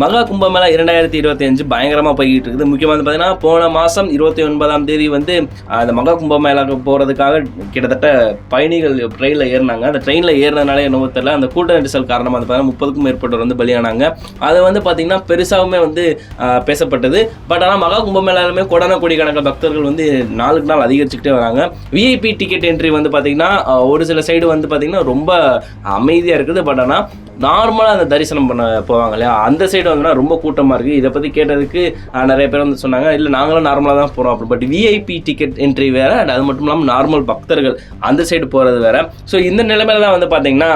மகா கும்பமேளா இரண்டாயிரத்தி இருபத்தி அஞ்சு பயங்கரமாக போய்கிட்டு இருக்குது. முக்கியமாக வந்து பார்த்தீங்கன்னா போன மாதம் இருபத்தி ஒன்பதாம் தேதி வந்து அந்த மகா கும்பமேளாக்கு போகிறதுக்காக கிட்டத்தட்ட பயணிகள் ட்ரெயினில் ஏறினாங்க. அந்த ட்ரெயினில் ஏறினதுனால என்னவோ தெரியல. அந்த கூட்ட நெரிசல் காரணமாக வந்து பார்த்தீங்கன்னா முப்பதுக்கும் மேற்பட்டவர் வந்து பலியானாங்க. அது வந்து பார்த்திங்கன்னா பெருசாகவுமே வந்து பேசப்பட்டது. பட் ஆனால் மகா கும்பமேளாலுமே கொடான கோடிக்கணக்கான பக்தர்கள் வந்து நாளுக்கு நாள் அதிகரிச்சுக்கிட்டே வராங்க. விஐபி டிக்கெட் என்ட்ரி வந்து பார்த்திங்கன்னா ஒரு சில சைடு வந்து பார்த்திங்கன்னா ரொம்ப அமைதியாக இருக்குது. பட் ஆனால் நார்மலாக அந்த தரிசனம் பண்ண போவாங்க இல்லையா? அந்த சைடு வந்தோம்னா ரொம்ப கூட்டமாக இருக்குது இதை பற்றி கேட்டதுக்கு நிறைய பேர் வந்து சொன்னாங்க இல்லை நாங்களும் நார்மலாக தான் போகிறோம் அப்படி பட் விஐபி டிக்கெட் என்ட்ரி வேறு அண்ட் அது மட்டும் இல்லாமல் நார்மல் பக்தர்கள் அந்த சைடு போகிறது வேற. ஸோ இந்த நிலைமையில தான் வந்து பார்த்தீங்கன்னா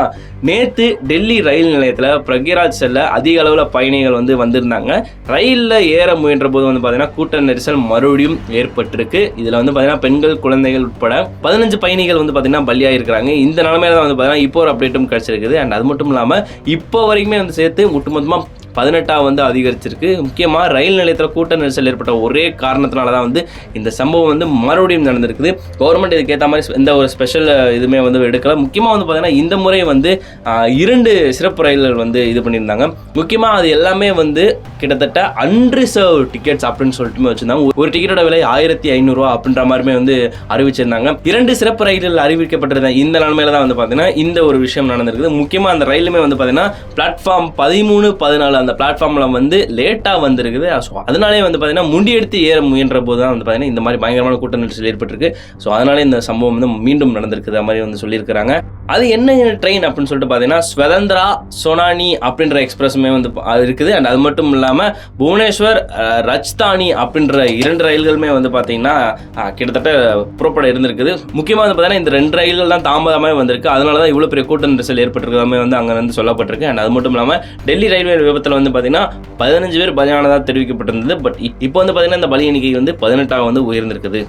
நேற்று டெல்லி ரயில் நிலையத்தில் பிரக்யராஜ் செல்ல அதிக அளவில் பயணிகள் வந்து வந்திருந்தாங்க. ரயிலில் ஏற முயன்ற போது வந்து பார்த்தீங்கன்னா கூட்ட நெரிசல் மறுபடியும் ஏற்பட்டிருக்கு. இதில் வந்து பார்த்தீங்கன்னா பெண்கள் குழந்தைகள் உட்பட பதினஞ்சு பயணிகள் வந்து பார்த்தீங்கன்னா பலியாயிருக்கிறாங்க. இந்த நிலைமையில தான் வந்து பார்த்தீங்கன்னா இப்போ ஒரு அப்டேட்டும் கிடச்சிருக்குது. அண்ட் அது மட்டும் இல்லாமல் இப்போ வரைக்குமே வந்து சேர்த்து ஒட்டுமொத்தமாக பதினெட்டாக வந்து அதிகரிச்சிருக்கு. முக்கியமாக ரயில் நிலையத்தில் கூட்ட நெரிசல் ஏற்பட்ட ஒரே காரணத்தினால தான் வந்து இந்த சம்பவம் வந்து மறுபடியும் நடந்திருக்குது. கவர்மெண்ட் இதுக்கேற்ற மாதிரி எந்த ஒரு ஸ்பெஷல் இதுவுமே வந்து எடுக்கலை. முக்கியமாக வந்து பார்த்தீங்கன்னா இந்த முறை வந்து இரண்டு சிறப்பு ரயில்கள் வந்து இது பண்ணியிருந்தாங்க. முக்கியமாக அது எல்லாமே வந்து கிட்டத்தட்ட அன்ரிசர்வ் டிக்கெட்ஸ் அப்படின்னு சொல்லிட்டு வச்சுருந்தாங்க. ஒரு டிக்கெட்டோட விலை ஆயிரத்தி ஐநூறுரூவா அப்படின்ற மாதிரிமே வந்து அறிவிச்சிருந்தாங்க. இரண்டு சிறப்பு ரயில்கள் அறிவிக்கப்பட்டிருந்த இந்த நிலைமையில தான் வந்து பார்த்தீங்கன்னா இந்த ஒரு விஷயம் நடந்திருக்குது. முக்கியமாக அந்த ரயிலுமே வந்து பார்த்தீங்கன்னா பிளாட்ஃபார்ம் பதிமூணு பதினாலு அந்த பிளாட்ஃபார்மில் வந்து லேட்டாக வந்திருக்குது. ஸோ அதனாலே வந்து பார்த்தீங்கன்னா முண்டியெடுத்து ஏற முயன்ற போது தான் வந்து பார்த்தீங்கன்னா இந்த மாதிரி பயங்கரமான கூட்ட நெரிசல் ஏற்பட்டிருக்கு. ஸோ அதனால இந்த சம்பவம் வந்து மீண்டும் நடந்திருக்குது அது மாதிரி வந்து சொல்லியிருக்கிறாங்க. அது என்ன ட்ரெயின் அப்படின்னு சொல்லிட்டு பார்த்தீங்கன்னா ஸ்வதந்திரா சோனானி அப்படின்ற எக்ஸ்பிரஸுமே வந்து இருக்குது. அண்ட் அது மட்டும் இல்லாமல் புவனேஸ்வர் ரஜ்தானி அப்படின்ற இரண்டு ரயில்களுமே வந்து பார்த்தீங்கன்னா கிட்டத்தட்ட புறப்பட இருந்திருக்குது. முக்கியமாக வந்து பார்த்தீங்கன்னா இந்த ரெண்டு ரயில்கள் தான் தாமதமாக வந்திருக்கு. அதனால தான் இவ்வளோ பெரிய கூட்ட நெரிசல் ஏற்பட்டிருக்கிறதாமே வந்து அங்கே வந்து சொல்லப்பட்டிருக்கு. அண்ட் அது மட்டும் இல்லாமல் டெல்லி ரயில்வே விபத்தில் வந்து பார்த்தீங்கன்னா பதினஞ்சு பேர் பலியானதாக தெரிவிக்கப்பட்டிருந்தது. பட் இப்போ வந்து பார்த்தீங்கன்னா இந்த பலி எண்ணிக்கை வந்து பதினெட்டாக வந்து உயர்ந்திருக்குது.